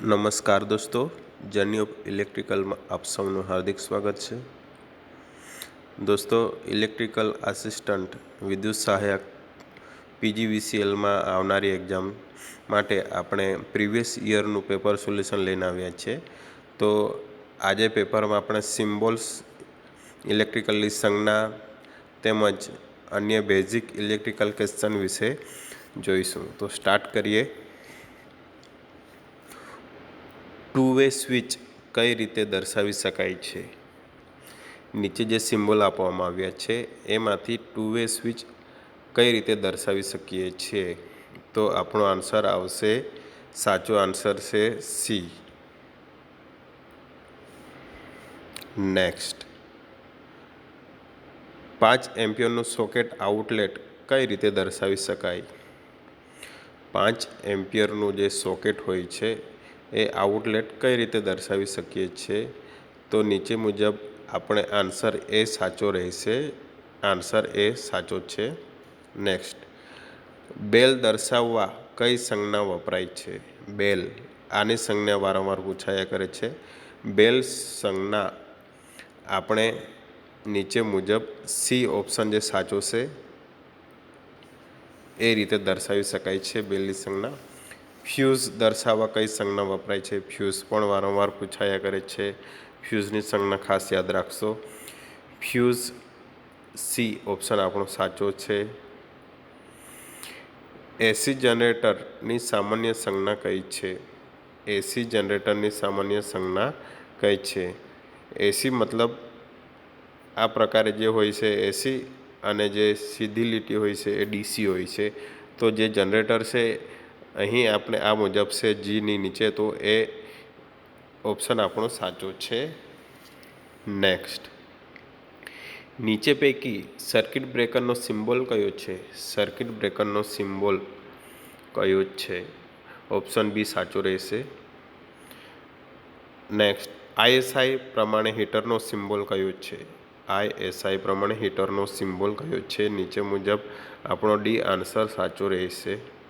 નમસ્કાર દોસ્તો journey of ઇલેક્ટ્રિકલમાં આપ સૌનું હાર્દિક સ્વાગત છે. દોસ્તો, ઇલેક્ટ્રિકલ આસિસ્ટન્ટ વિદ્યુત સહાયક પીજીવીસીએલમાં આવનારી એક્ઝામ માટે આપણે પ્રીવિયસ યરનું પેપર સોલ્યુશન લઈને આવ્યા છીએ. તો આજે પેપરમાં આપણે સિમ્બોલ્સ, ઇલેક્ટ્રિકલની સંજ્ઞા તેમજ અન્ય બેઝિક ઇલેક્ટ્રિકલ ક્વેશ્ચન વિશે જોઈશું. તો સ્ટાર્ટ કરીએ. ટુ વે સ્વિચ કઈ રીતે દર્શાવી શકાય છે? નીચે જે સિમ્બોલ આપવામાં આવ્યા છે, એમાંથી ટુ વે સ્વિચ કઈ રીતે દર્શાવી શકીએ છીએ? તો આપણો આન્સર આવશે, સાચો આન્સર છે સી. નેક્સ્ટ. પાંચ એમ્પિયરનું સોકેટ આઉટલેટ કઈ રીતે દર્શાવી શકાય? પાંચ એમ્પિયરનું જે સોકેટ હોય છે એ આઉટલેટ કઈ રીતે દર્શાવી શકીએ છીએ? તો નીચે મુજબ આપણે આન્સર એ સાચો રહેશે. આન્સર એ સાચો છે. નેક્સ્ટ બેલ દર્શાવવા કઈ સંજ્ઞા વપરાય છે? બેલ. આની સંજ્ઞા વારંવાર પૂછાયા કરે છે. બેલ સંજ્ઞા આપણે નીચે મુજબ સી ઓપ્શન જે સાચો છે, એ રીતે દર્શાવી શકાય છે બેલની સંજ્ઞા. ફ્યુઝ દર્શાવવા કઈ સંજ્ઞા વપરાય છે? ફ્યુઝ પણ વારંવાર પૂછાયા કરે છે. ફ્યુઝની સંજ્ઞા ખાસ યાદ રાખશો. ફ્યુઝ સી ઓપ્શન આપણો સાચો છે. એસી જનરેટરની સામાન્ય સંજ્ઞા કઈ છે? એસી જનરેટરની સામાન્ય સંજ્ઞા કઈ છે? એસી મતલબ આ પ્રકારે જે હોય છે એસી અને જે સીધી લીટી હોય છે એ ડીસી હોય છે. તો જે જનરેટર છે અહીં આપણે આ મુજબ છે જીની નીચે, તો એ ઓપ્શન આપણો સાચો છે. નેક્સ્ટ નીચે પૈકી સર્કિટ બ્રેકરનો સિમ્બોલ કયો છે? સર્કિટ બ્રેકરનો સિમ્બોલ કયો છે? ઓપ્શન બી સાચો રહેશે. નેક્સ્ટ આઈએસઆઈ પ્રમાણે હીટરનો સિમ્બોલ કયો છે? આઈએસઆઈ પ્રમાણે હીટરનો સિમ્બોલ કયો છે? નીચે મુજબ આપણો ડી આન્સર સાચો રહેશે.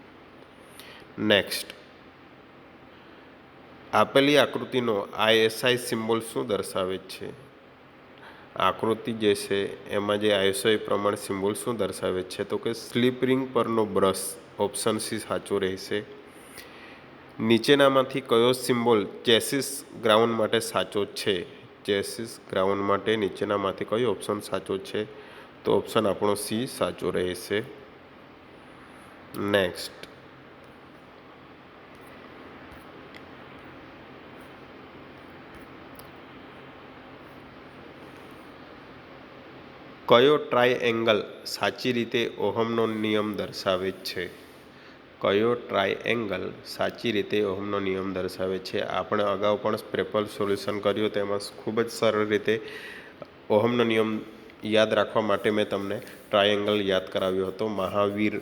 નેક્સ્ટ. આપેલી આકૃતિનો આઈએસઆઈ સિમ્બોલ શું દર્શાવે છે? આકૃતિ જે છે, એમાં જે આઈએસઆઈ પ્રમાણે સિમ્બોલ શું દર્શાવે છે? તો કે સ્લીપ રિંગ પરનો બ્રશ ઓપ્શન સી સાચો રહેશે. નીચેનામાંથી કયો સિમ્બોલ ચેસિસ ગ્રાઉન્ડ માટે સાચો છે? ચેસિસ ગ્રાઉન્ડ માટે નીચેનામાંથી કયો ઓપ્શન સાચો છે? તો ઓપ્શન આપણો સી સાચો રહેશે. નેક્સ્ટ. કયો ટ્રાયએંગલ સાચી રીતે ઓહમનો નિયમ દર્શાવે છે? કયો ટ્રાયએંગલ સાચી રીતે ઓહમનો નિયમ દર્શાવે છે? આપણે અગાઉ પણ પેપર સોલ્યુશન કર્યું, તેમાં ખૂબ જ સરળ રીતે ઓહમનો નિયમ યાદ રાખવા માટે મેં તમને ટ્રાયએંગલ યાદ કરાવ્યો હતો. મહાવીર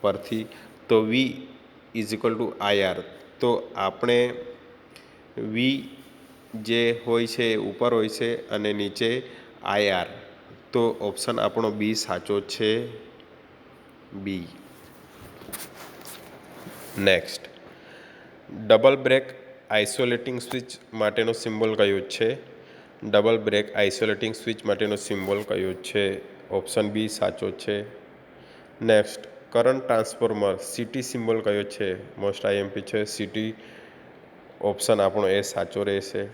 પરથી તો V is equal to IR તો આપણે વી જે હોય છે એ ઉપર હોય છે અને નીચે આઈઆર તો ઓપ્શન આપણો બી સાચો છે. B. Next double break isolating switch માટેનો સિમ્બોલ કયો છે? ડબલ બ્રેક આઇસોલેટિંગ સ્વિચ માટેનો સિમ્બોલ કયો છે? ઓપ્શન બી સાચો છે. Next current transformer CT symbol કયો છે? મોસ્ટ આઈએમપી છે. સિટી ઓપ્શન આપણો એ સાચો રહેશે.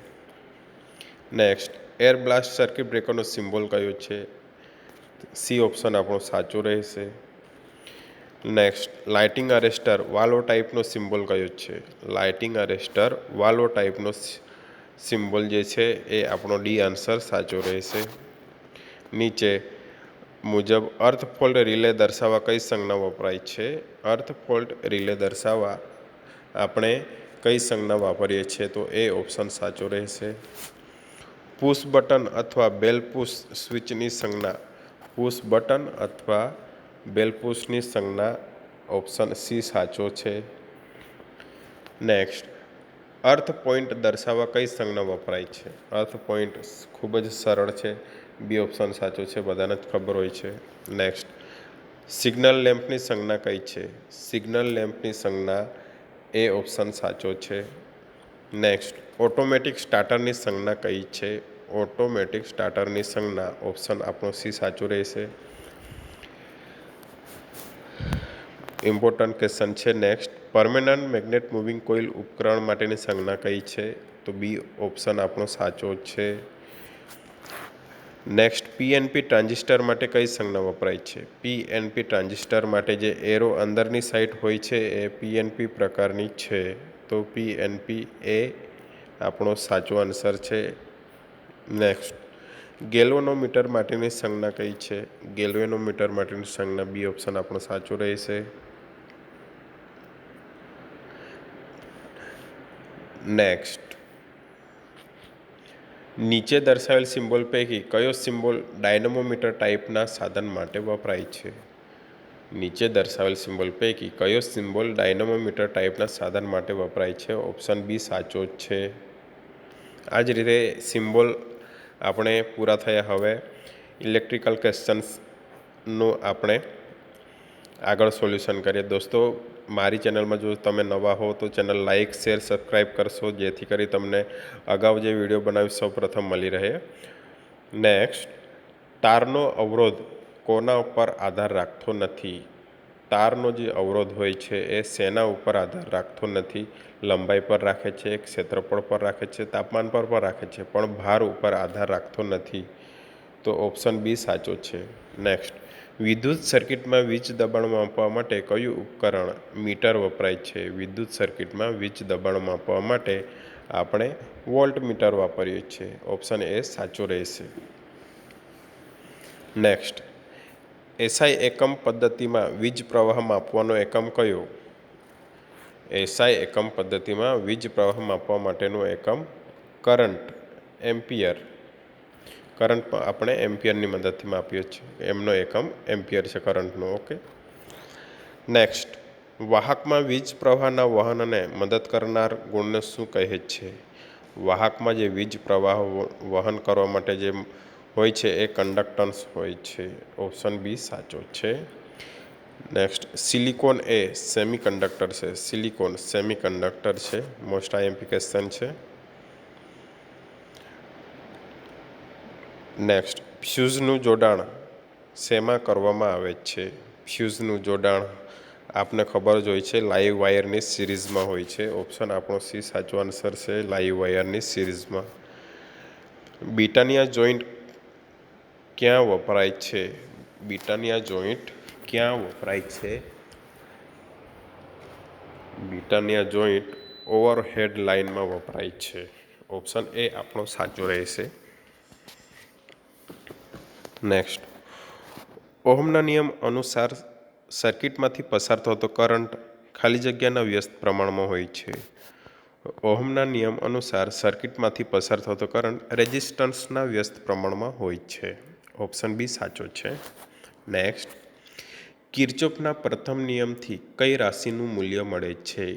નેક્સ્ટ એર બ્લાસ્ટ સર્કિટ બ્રેકરનો સિમ્બોલ કયો છે? સી ઓપ્શન આપણો સાચો રહેશે. નેક્સ્ટ લાઇટિંગ અરેસ્ટર વાલો ટાઈપનો સિમ્બોલ કયો છે? લાઇટિંગ અરેસ્ટર વાલો ટાઈપનો સિમ્બોલ જે છે એ આપણો ડી આન્સર સાચો રહેશે. નીચે, મુજબ અર્થ ફોલ્ટ રિલે દર્શાવવા કઈ સંજ્ઞા વપરાય છે? અર્થ ફોલ્ટ રિલે દર્શાવવા આપણે કઈ સંજ્ઞા વાપરીએ છીએ? તો એ ઓપ્શન સાચો રહેશે. પુશ બટન અથવા બેલ પુશ સ્વિચની સંજ્ઞા. પુશ બટન અથવા બેલ પુશની સંજ્ઞા ઓપ્શન સી સાચો છે. નેક્સ્ટ, અર્થ પોઈન્ટ દર્શાવવા કઈ સંજ્ઞા વપરાય છે? અર્થ પોઈન્ટ ખૂબ જ સરળ છે. બી ઓપ્શન સાચો છે, બધાને જ ખબર હોય છે. નેક્સ્ટ, સિગ્નલ લેમ્પની સંજ્ઞા કઈ છે? સિગ્નલ લેમ્પની સંજ્ઞા એ ઓપ્શન સાચો છે. નેક્સ્ટ ઓટોમેટિક સ્ટાર્ટરની સંજ્ઞા કઈ છે? ઓટોમેટિક સ્ટાર્ટરની સંજ્ઞા ઓપ્શન આપણો સી સાચું રહેશે. ઇમ્પોર્ટન્ટ ક્વેશ્ચન છે. Next permanent magnet moving coil ઉપકરણ માટેની સંજ્ઞા કઈ છે? તો બી ઓપ્શન આપણો સાચો છે. નેક્સ્ટ પીએનપી ટ્રાન્ઝિસ્ટર માટે કઈ સંજ્ઞા વપરાય છે? પીએનપી ટ્રાન્ઝિસ્ટર માટે જે એરો અંદરની સાઈડ હોય છે, એ પીએનપી પ્રકારની છે. તો પીએનપી એ આપણો સાચો આન્સર છે. નેક્સ્ટ ગેલ્વેનોમીટર માટેની સંજ્ઞા કઈ છે? ગેલ્વેનોમીટર માટેની સંજ્ઞા બી ઓપ્શન આપણો સાચો રહેશે. નેક્સ્ટ નીચે દર્શાવેલ સિમ્બોલ પૈકી કયો સિમ્બોલ ડાયનમોમીટર ટાઈપના સાધન માટે વપરાય છે? નીચે દર્શાવેલ સિમ્બોલ પૈકી કયો સિમ્બોલ ડાયનમોમીટર ટાઈપના સાધન માટે વપરાય છે? ઓપ્શન બી સાચો જ છે. આ જ રીતે સિમ્બોલ આપણે પૂરા થયા. હવે ઇલેક્ટ્રિકલ ક્વેશ્ચન્સનું આપણે આગળ સોલ્યુશન કરીએ. દોસ્તો, મારી ચેનલમાં જો તમે નવા હો તો ચેનલ લાઇક શેર, સબસ્ક્રાઈબ કરશો, જેથી કરી તમને અગાઉ જે વીડિયો બનાવી સૌ પ્રથમ મળી રહે. નેક્સ્ટ, તારનો અવરોધ કોના ઉપર આધાર રાખતો નથી? તારનો જે અવરોધ હોય છે, એ શેના ઉપર આધાર રાખતો નથી. લંબાઈ પર રાખે છે ક્ષેત્રફળ પર રાખે છે, તાપમાન પર પણ રાખે છે, પણ ભાર ઉપર આધાર રાખતો નથી. તો ઓપ્શન બી સાચો છે. નેક્સ્ટ. વિદ્યુત સર્કિટમાં વીજ દબાણ માપવા માટે કયું ઉપકરણ મીટર વપરાય છે? વિદ્યુત સર્કિટમાં વીજ દબાણ માપવા માટે આપણે વોલ્ટ મીટર વાપરીએ છીએ. ઓપ્શન એ સાચો રહેશે. નેક્સ્ટ. એસઆઈ એકમ પદ્ધતિમાં વીજ પ્રવાહ માપવાનો એકમ કયો? એસઆઈ એકમ પદ્ધતિમાં વીજ પ્રવાહ માપવા માટેનો એકમ કરંટ, એમ્પિયર. કરંટ આપણે એમ્પિયરની મદદથી માપીએ છીએ. એમનો એકમ એમ્પિયર છે કરંટનો, ઓકે? નેક્સ્ટ, વાહકમાં વીજ પ્રવાહના વહનને મદદ કરનાર ગુણને શું કહે છે? વાહકમાં જે વીજ પ્રવાહ વહન કરવા માટે જે હોય છે એ કંડક્ટન્સ હોય છે. ઓપ્શન બી સાચો છે. નેક્સ્ટ સિલિકોન એ સેમી કંડક્ટર છે. સિલિકોન સેમી કંડક્ટર છે. મોસ્ટ આઈએમ્પિકેશન છે. નેક્સ્ટ ફ્યુઝનું જોડાણ શેમાં કરવામાં આવે છે? ફ્યુઝનું જોડાણ આપને ખબર જ હોય છે લાઈવ વાયરની સિરીઝમાં હોય છે. ઓપ્શન આપણો સી સાચો આન્સર છે લાઈવ વાયરની સિરીઝમાં બીટાનિયા જોઈન્ટ ક્યાં વપરાય છે? બીટાનિયા જોઈન્ટ ક્યાં વપરાય છે? બીટાનિયા જોઈન્ટ ઓવરહેડ લાઇનમાં વપરાય છે. ઓપ્શન એ આપણો સાચો રહેશે. નેક્સ્ટ ઓહમના નિયમ અનુસાર સર્કિટમાંથી પસાર થતો કરંટ ખાલી જગ્યાના વ્યસ્ત પ્રમાણમાં હોય છે. ઓહમના નિયમ અનુસાર સર્કિટમાંથી પસાર થતો કરંટ રેઝિસ્ટન્સના વ્યસ્ત પ્રમાણમાં હોય છે. ઓપ્શન બી સાચો છે. નેક્સ્ટ કિર્ચોફના પ્રથમ નિયમથી કઈ રાશિનું મૂલ્ય મળે છે?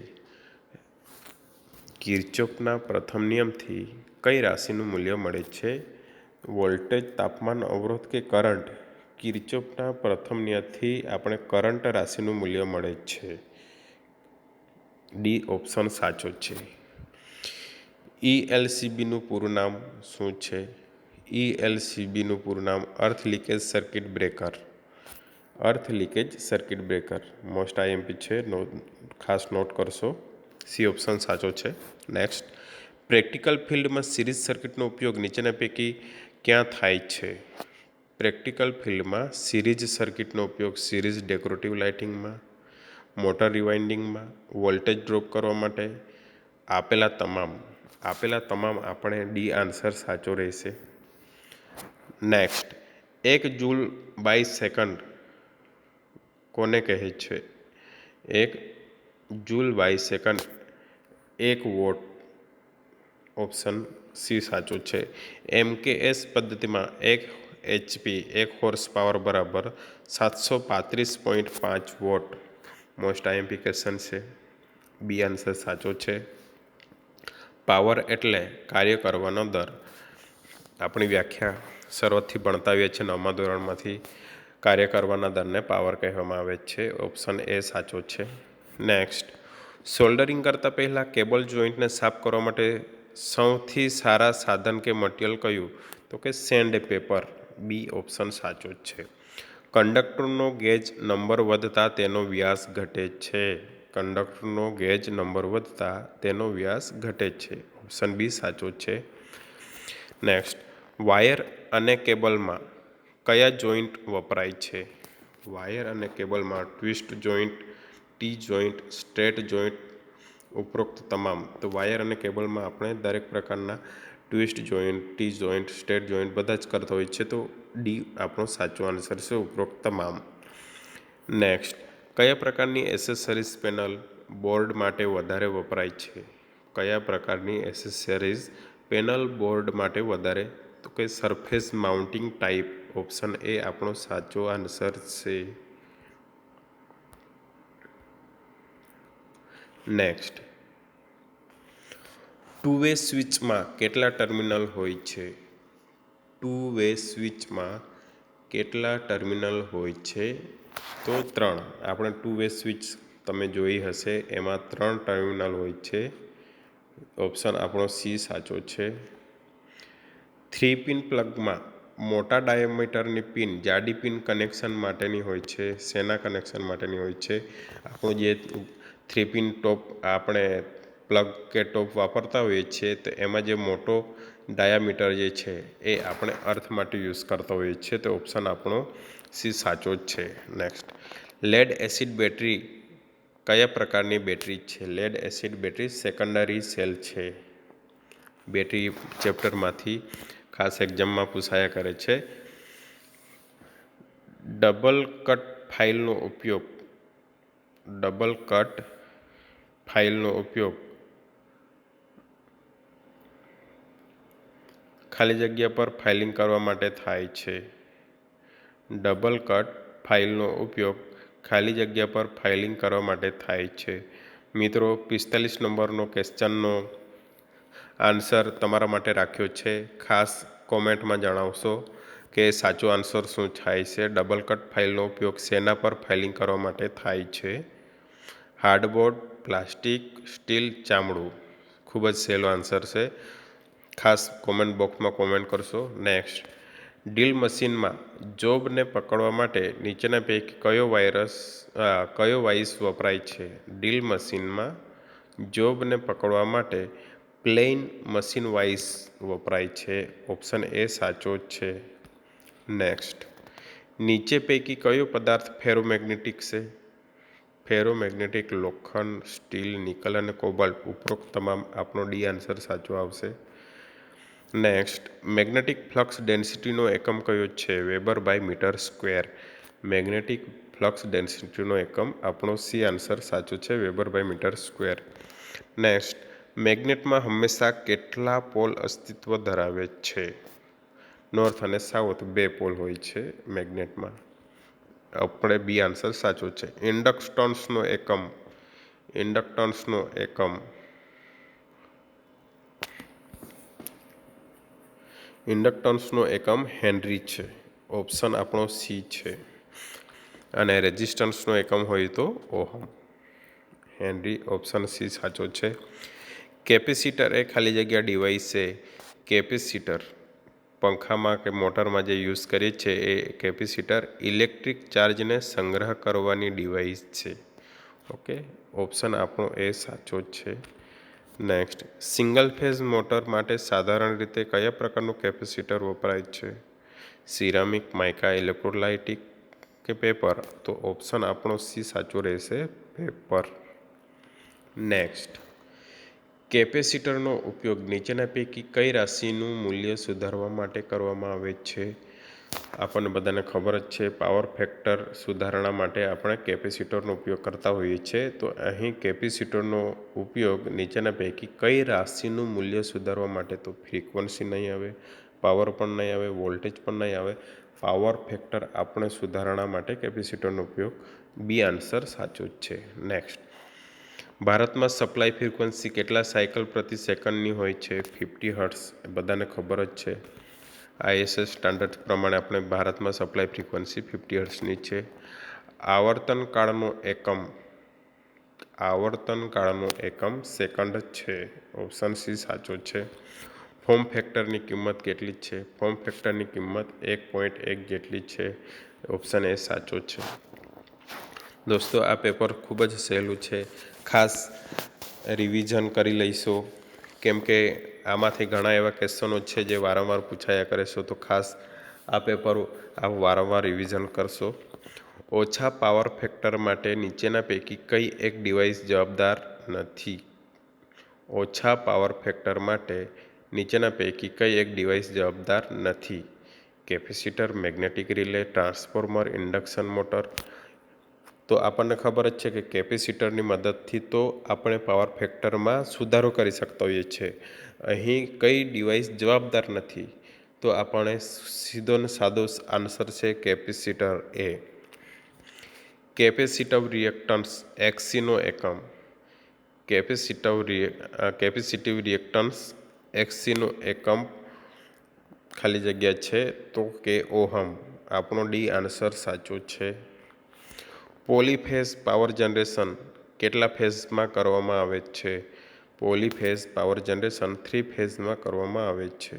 કિર્ચોફના પ્રથમ નિયમથી કઈ રાશિનું મૂલ્ય મળે છે? વોલ્ટેજ, તાપમાન, અવરોધ કે કરંટ? કિર્ચોફના પ્રથમ નિયમથી આપણે કરંટ રાશિનું મૂલ્ય મળે છે. ડી ઓપ્શન સાચો છે. ઈએલસીબીનું પૂરું નામ શું છે? ઈએલસીબીનું પૂરું નામ earth leakage circuit breaker. Earth leakage circuit breaker. Most IMP છે, નો, ખાસ નોટ કરશો. સી ઓપ્શન સાચો છે. નેક્સ્ટ, પ્રેક્ટિકલ ફિલ્ડમાં સિરીઝ સર્કિટનો ઉપયોગ નીચેના પૈકી ક્યાં થાય છે? પ્રેક્ટિકલ ફિલ્ડમાં સિરીઝ સર્કિટનો ઉપયોગ સિરીઝ ડેકોરેટિવ લાઇટિંગમાં, મોટર રિવાઇન્ડિંગમાં, વોલ્ટેજ ડ્રોપ કરવા માટે, આપેલા તમામ આપેલા તમામ આપણે ડી આન્સર સાચો રહેશે. નેક્સ્ટ. એક જૂલ બાય સેકન્ડ. કોને કહે છે? એક જૂલ બાય સેકન્ડ. એક વોટ. ઓપ્શન સી સાચું છે. એમ કે એસ પદ્ધતિમાં એક એચપી, એક હોર્સ પાવર બરાબર સાતસો પાંત્રીસ પોઈન્ટ પાંચ વોટ. મોસ્ટ આઈએમપી છે. બી આન્સર સાચો છે. પાવર એટલે કાર્ય કરવાનો દર. આપણી વ્યાખ્યા શરૂઆતથી ભણતા આવીએ છીએ નવમા ધોરણમાંથી કાર્ય કરવાના દરને પાવર કહેવામાં આવે છે. ઓપ્શન એ સાચો છે. નેક્સ્ટ સોલ્ડરિંગ કરતાં પહેલાં કેબલ જોઈન્ટને સાફ કરવા માટે સૌથી સારા સાધન કે મટીરિયલ કયું? તો કે સેન્ડ પેપર બી ઓપ્શન સાચો જ છે. કંડક્ટરનો ગેજ નંબર વધતા તેનો વ્યાસ ઘટે છે. કંડક્ટરનો ગેજ નંબર વધતા તેનો વ્યાસ ઘટે છે. ઓપ્શન બી સાચો છે. નેક્સ્ટ વાયર અને કેબલમાં કયા જોઈન્ટ વપરાય છે? વાયર અને કેબલમાં twist joint, T joint, straight joint ઉપરોક્ત તમામ. તો વાયર અને કેબલમાં આપણે દરેક પ્રકારના twist joint, T joint, straight joint બધા જ કરતા હોય છે. તો ડી આપણો સાચો આન્સર છે, ઉપરોક્ત તમામ. નેક્સ્ટ, કયા પ્રકારની એસેસરીઝ પેનલ બોર્ડ માટે વધારે વપરાય છે? કયા પ્રકારની એસેસરીઝ પેનલ બોર્ડ માટે વધારે તો કે surface mounting type option A આપણો સાચો આન્સર છે. નેક્સ્ટ ટુ વે સ્વિચમાં કેટલા ટર્મિનલ હોય છે? ટુ વે સ્વિચમાં કેટલા ટર્મિનલ હોય છે? તો ત્રણ. આપણે ટુ વે સ્વિચ તમે જોઈ હશે, એમાં ત્રણ ટર્મિનલ હોય છે. ઓપ્શન આપણો સી સાચો છે. થ્રી પિન પ્લગમાં મોટા ડાયામીટરની પિન, જાડી પિન કનેક્શન માટેની હોય છે શેના કનેક્શન માટેની હોય છે. આપણું જે થ્રી પિન ટોપ આપણે પ્લગ કે ટોપ વાપરતા હોઈએ છીએ, તો એમાં જે મોટો ડાયામીટર જે છે, એ આપણે અર્થ માટે યુઝ કરતા હોઈએ છીએ, તો ઓપ્શન આપણો સી સાચો જ છે. નેક્સ્ટ લેડ એસિડ બેટરી કયા પ્રકારની બેટરી છે? Lead acid battery secondary cell છે. બેટરી ચેપ્ટરમાંથી ખાસ એક્ઝામમાં પૂછાયા કરે છે. ડબલ કટ ફાઇલનો ઉપયોગ, ડબલ કટ ફાઇલનો ઉપયોગ. ખાલી જગ્યા પર ફાઇલિંગ કરવા માટે થાય છે. ડબલ કટ ફાઇલનો ઉપયોગ ખાલી જગ્યા પર ફાઇલિંગ કરવા માટે થાય છે. મિત્રો, પિસ્તાલીસ નંબરનો ક્વેશ્ચનનો આન્સર તમારા માટે રાખ્યો છે. ખાસ કોમેન્ટમાં જણાવશો કે સાચો આન્સર શું થાય છે. ડબલ કટ ફાઇલનો ઉપયોગ શેના પર ફાઇલિંગ કરવા માટે થાય છે? હાર્ડબોર્ડ, પ્લાસ્ટિક, સ્ટીલ, ચામડું. ખૂબ જ સહેલો આન્સર છે. ખાસ કોમેન્ટ બોક્સમાં કોમેન્ટ કરશો. નેક્સ્ટ. ડીલ મશીનમાં જોબને પકડવા માટે નીચેના પૈકી કયો વાયરસ કયો વાઇસ વપરાય છે? ડીલ મશીનમાં જોબને પકડવા માટે પ્લેન મશીન વાઇસ વપરાય છે. ઓપ્શન એ સાચો છે. નેક્સ્ટ. નીચે પૈકી કયો પદાર્થ ફેરોમેગ્નેટિક છે? ફેરોમેગ્નેટિક લોખંડ, સ્ટીલ, નિકલ અને કોબાલ્ટ. ઉપરોક્ત તમામ આપણો ડી આન્સર સાચો આવશે. નેક્સ્ટ. મેગ્નેટિક ફ્લક્સ ડેન્સિટીનો એકમ કયો છે? Weber by metre square. Magnetic flux ડેન્સિટીનો એકમ આપણો સી આન્સર સાચો છે. Weber by metre square. Next. મેગ્નેટમાં હંમેશા કેટલા પોલ અસ્તિત્વ ધરાવે છે? નોર્થ અને સાઉથ બે પોલ હોય છે મેગ્નેટમાં. આપણે બી આન્સર સાચો છે. ઇન્ડક્ટન્સનો એકમ ઇન્ડક્ટન્સનો એકમ. ઇન્ડક્ટન્સનો એકમ હેનરી છે. ઓપ્શન આપણો સી છે. અને રેઝિસ્ટન્સનો એકમ હોય તો ઓહમ. હેનરી, ઓપ્શન સી સાચો છે. કેપેસિટર એ ખાલી જગ્યા ડિવાઇસ છે કેપેસિટર. પંખામાં કે મોટરમાં જે યુઝ કરીએ છીએ એ કેપેસિટર ઇલેક્ટ્રિક ચાર્જને સંગ્રહ કરવાની ડિવાઇસ છે. ઓકે ઓપ્શન આપણો એ સાચો જ છે. નેક્સ્ટ સિંગલ ફેઝ મોટર માટે સાધારણ રીતે કયા પ્રકારનું કેપેસિટર વપરાય છે? સિરામિક માઇકા ઇલેક્ટ્રોલાઇટિક કે પેપર તો ઓપ્શન આપણો સી સાચો રહેશે પેપર નેક્સ્ટ કેપેસિટરનો ઉપયોગ નીચેના પૈકી કઈ રાશિનું મૂલ્ય સુધારવા માટે કરવામાં આવે છે? આપણને બધાને ખબર જ છે, પાવર ફેક્ટર સુધારણા માટે આપણે કેપેસિટરનો ઉપયોગ કરતા હોઈએ છીએ તો અહીં કેપેસિટરનો ઉપયોગ નીચેના પૈકી કઈ રાશિનું મૂલ્ય સુધારવા માટે તો ફ્રીક્વન્સી નહીં આવે, પાવર પણ નહીં આવે, વોલ્ટેજ પણ નહીં આવે. પાવર ફેક્ટર આપણે સુધારણા માટે કેપેસિટરનો ઉપયોગ. બી આન્સર સાચો જ છે. નેક્સ્ટ. ભારતમાં સપ્લાય ફ્રિકવન્સી કેટલા સાયકલ પ્રતિ સેકન્ડની હોય છે? ફિફ્ટી હર્ટ્સ બધાને ખબર જ છે. આઈએસએસ સ્ટાન્ડર્ડ પ્રમાણે આપણે ભારતમાં સપ્લાય ફ્રિકવન્સી ફિફ્ટી હર્ટ્સની છે. આવર્તન કાળનો એકમ, આવર્તન કાળનો એકમ સેકન્ડ છે. ઓપ્શન સી સાચો છે. ફોર્મ ફેક્ટરની કિંમત કેટલી છે? ફોર્મ ફેક્ટરની કિંમત એક પોઈન્ટ એક જેટલી છે. ઓપ્શન એ સાચો છે. દોસ્તો, આ પેપર ખૂબ જ સહેલું છે. ખાસ રિવિઝન કરી લઈશું. કેમ કે આમાંથી ઘણા એવા ક્વેશ્ચનો છે જે વારંવાર પૂછાયા કરે છે, તો ખાસ આ પેપર આ વારંવાર રિવિઝન કરશો. ઓછા પાવર ફેક્ટર માટે નીચેના પૈકી કઈ એક ડિવાઇસ જવાબદાર નથી. ઓછા પાવર ફેક્ટર માટે નીચેના પૈકી કઈ એક ડિવાઇસ જવાબદાર નથી. Capacitor magnetic relay transformer induction motor તો આપણને ખબર જ છે કે કેપેસિટરની મદદથી તો આપણે પાવર ફેક્ટરમાં સુધારો કરી શકતા હોઈએ છીએ. અહીં કઈ ડિવાઇસ જવાબદાર નથી. તો આપણે સીધો ને સાદો આન્સર છે કેપેસિટર એ. કેપેસિટિવ રિએક્ટન્સ એક્સીનો એકમ. કેપેસિટિવ કેપેસિટિવ રિએક્ટન્સ એક્સીનો એકમ ખાલી જગ્યા છે તો કે ઓહમ. આપણો ડી આન્સર સાચો છે. પોલીફેઝ પાવર જનરેશન કેટલા ફેઝમાં કરવામાં આવે છે? પોલીફેઝ પાવર જનરેશન થ્રી ફેઝમાં કરવામાં આવે છે.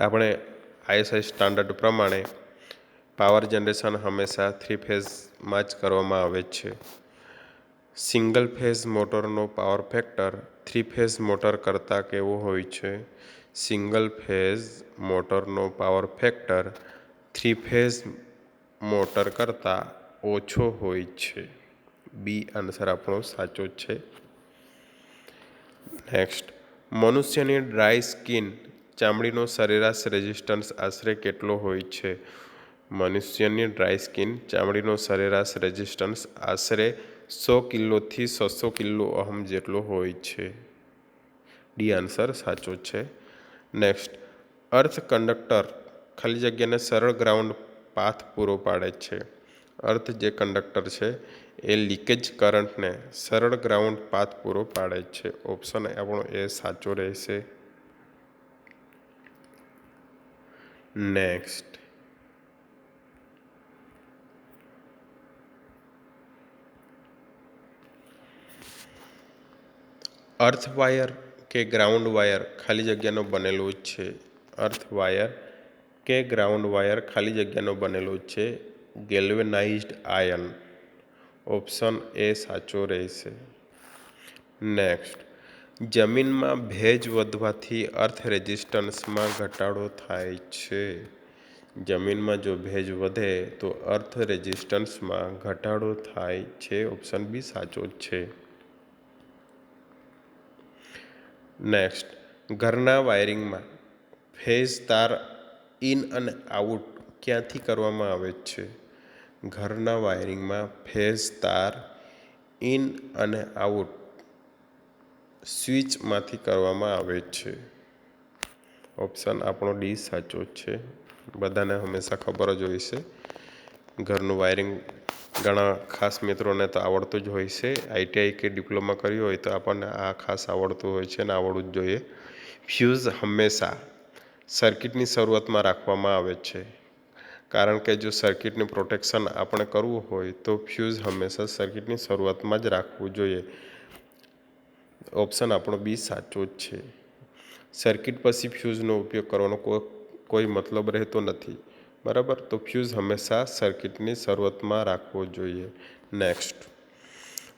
આપણે આઈએસઆઈ સ્ટાન્ડર્ડ પ્રમાણે પાવર જનરેશન હંમેશા થ્રી ફેઝમાં જ કરવામાં આવે છે. Single phase મોટરનો power factor three phase motor કરતાં કેવો હોય છે? Single phase મોટરનો power factor three phase motor કરતાં ઓછો હોય છે. બી આન્સર આપણો સાચો છે. નેક્સ્ટ. મનુષ્યની ડ્રાય સ્કિન ચામડીનો સરેરાશ રેઝિસ્ટન્સ આશરે કેટલો હોય છે? મનુષ્યની ડ્રાય સ્કિન ચામડીનો સરેરાશ રેઝિસ્ટન્સ આશરે સો કિલોથી છસો કિલો અહમ જેટલો હોય છે. ડી આન્સર સાચો છે. નેક્સ્ટ. અર્થ કંડક્ટર ખાલી જગ્યાને સરળ ગ્રાઉન્ડ પાથ પૂરો પાડે છે. અર્થ જે કંડક્ટર છે, એ લીકેજ કરંટને સરળ ગ્રાઉન્ડ પાથ પૂરો પાડે છે. ઓપ્શન આપણો એ સાચો રહેશે. નેક્સ્ટ અર્થ વાયર કે ગ્રાઉન્ડ વાયર ખાલી જગ્યાનો બનેલો છે. અર્થ વાયર કે ગ્રાઉન્ડ વાયર ખાલી જગ્યાનો બનેલો છે, ગેલ્વેનાઇઝ્ડ આયન. ઓપ્શન એ સાચો રહેશે. નેક્સ્ટ, જમીનમાં ભેજ વધવાથી અર્થ રેઝિસ્ટન્સમાં ઘટાડો થાય છે. જમીનમાં જો ભેજ વધે તો અર્થ રેઝિસ્ટન્સમાં ઘટાડો થાય છે. ઓપ્શન બી સાચો છે. નેક્સ્ટ, ઘરના વાયરિંગમાં ફેઝ તાર ઇન અને આઉટ ક્યાંથી કરવામાં આવે છે? ઘરના વાયરિંગમાં ફેઝ તાર, ઇન અને આઉટ સ્વિચમાંથી કરવામાં આવે છે. ઓપ્શન આપણો ડી સાચો છે. બધાને હંમેશા ખબર જ હોય છે. ઘરનું વાયરિંગ ઘણા ખાસ મિત્રોને તો આવડતું જ હોય છે. આઈટીઆઈ કે ડિપ્લોમા કર્યું હોય તો આપણને આ ખાસ આવડતું હોય છે ને આવડવું જ જોઈએ. ફ્યુઝ હંમેશા સર્કિટની શરૂઆતમાં રાખવામાં આવે છે. કારણ કે જો સર્કિટનું પ્રોટેક્શન આપણે કરવું હોય તો ફ્યુઝ હંમેશા સર્કિટની શરૂઆતમાં જ રાખવું જોઈએ. ઓપ્શન આપણો બી સાચો જ છે. સર્કિટ પછી ફ્યુઝનો ઉપયોગ કરવાનો કોઈ મતલબ રહેતો નથી. બરાબર? તો ફ્યુઝ હંમેશા સર્કિટની શરૂઆતમાં રાખવો જોઈએ. નેક્સ્ટ.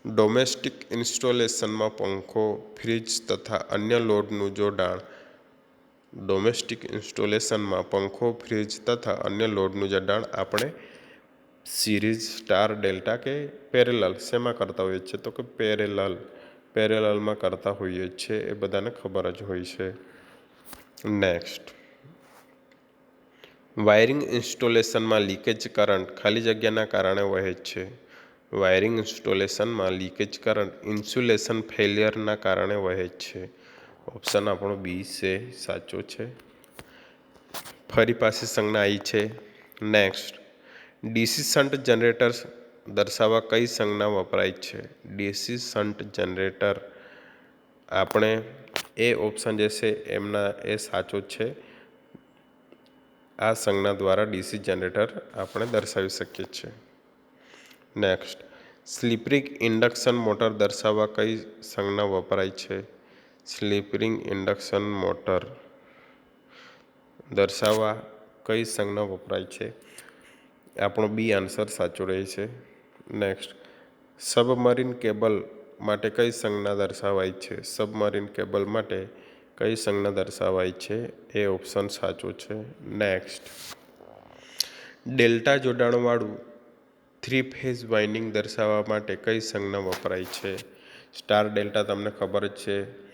ડોમેસ્ટિક ઇન્સ્ટોલેશનમાં પંખો, ફ્રિજ તથા અન્ય લોડનું જોડાણ. ડોમેસ્ટિક ઇન્સ્ટોલેશનમાં પંખો, ફ્રિજ તથા અન્ય લોડનું જોડાણ આપણે સિરીઝ સ્ટાર ડેલ્ટા કે પેરેલલ શેમાં કરતા હોઈએ છીએ? તો કે પેરેલલ, પેરેલલમાં કરતા હોઈએ છીએ એ બધાને ખબર જ હોય છે. નેક્સ્ટ વાયરિંગ ઇન્સ્ટોલેશનમાં લીકેજ કરંટ ખાલી જગ્યાના કારણે વહે છે. વાયરિંગ ઇન્સ્ટોલેશનમાં લીકેજ કરંટ ઇન્સ્યુલેશન ફેલિયરના કારણે વહે છે. ઓપ્શન આપણો બી છે, સાચો છે. ફરી પાસે સંજ્ઞા આવી છે. નેક્સ્ટ ડિસિસન્ટ જનરેટર દર્શાવવા કઈ સંજ્ઞા વપરાય છે? ડિસિસન્ટ જનરેટર આપણે એ ઓપ્શન જે છે, એમના એ સાચો છે. આ સંજ્ઞા દ્વારા ડીસી જનરેટર આપણે દર્શાવી શકીએ છીએ. નેક્સ્ટ સ્લીપરિક ઇન્ડક્શન મોટર દર્શાવવા કઈ સંજ્ઞા વપરાય છે? Slip ring induction motor. દર્શાવવા કઈ સંજ્ઞા વપરાય છે? આપણો બી આન્સર સાચો રહે છે. નેક્સ્ટ, સબમરીન કેબલ માટે કઈ સંજ્ઞા દર્શાવાય છે? સબમરીન કેબલ માટે કઈ સંજ્ઞા દર્શાવાય છે? એ ઓપ્શન સાચો છે. નેક્સ્ટ, ડેલ્ટા જોડાણવાળું થ્રી ફેઝ વાઇન્ડિંગ દર્શાવવા માટે કઈ સંજ્ઞા વપરાય છે? સ્ટાર ડેલ્ટા તમને ખબર જ છે.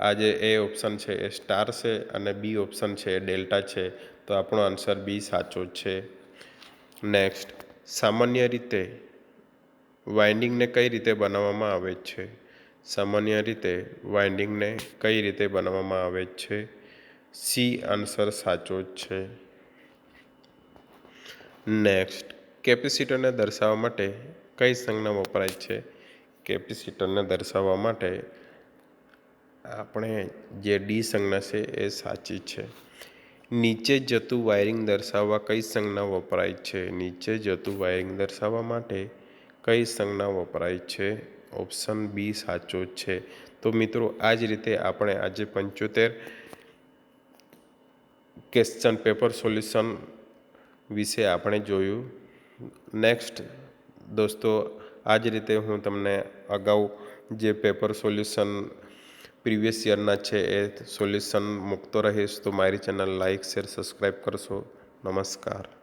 આ જે એ ઓપ્શન છે, એ સ્ટાર છે અને બી ઓપ્શન છે, એ ડેલ્ટા છે. તો આપણો આન્સર બી સાચો છે. નેક્સ્ટ સામાન્ય રીતે વાઇન્ડિંગને કઈ રીતે બનાવવામાં આવે છે? સામાન્ય રીતે વાઇન્ડિંગને કઈ રીતે બનાવવામાં આવે છે? સી આન્સર સાચો જ છે. નેક્સ્ટ કેપેસિટરને દર્શાવવા માટે કઈ સંજ્ઞા વપરાય છે? કેપેસિટરને દર્શાવવા માટે આપણે જે ડી સંજ્ઞા છે એ સાચી છે. નીચે જતું વાયરિંગ દર્શાવવા કઈ સંજ્ઞા વપરાય છે? નીચે જતું વાયરિંગ દર્શાવવા માટે કઈ સંજ્ઞા વપરાય છે? ઓપ્શન બી સાચો છે. તો મિત્રો, આ જ રીતે આપણે આજે પંચોતેર ક્વેશ્ચન પેપર સોલ્યુશન વિશે આપણે જોયું. નેક્સ્ટ દોસ્તો, આ જ રીતે હું તમને અગાઉ જે પેપર સોલ્યુશન પ્રીવિયસ યરના છે એ સોલ્યુશન મૂકતો રહીશ. તો મારી ચેનલ લાઇક શેર સબસ્ક્રાઈબ કરશો. નમસ્કાર.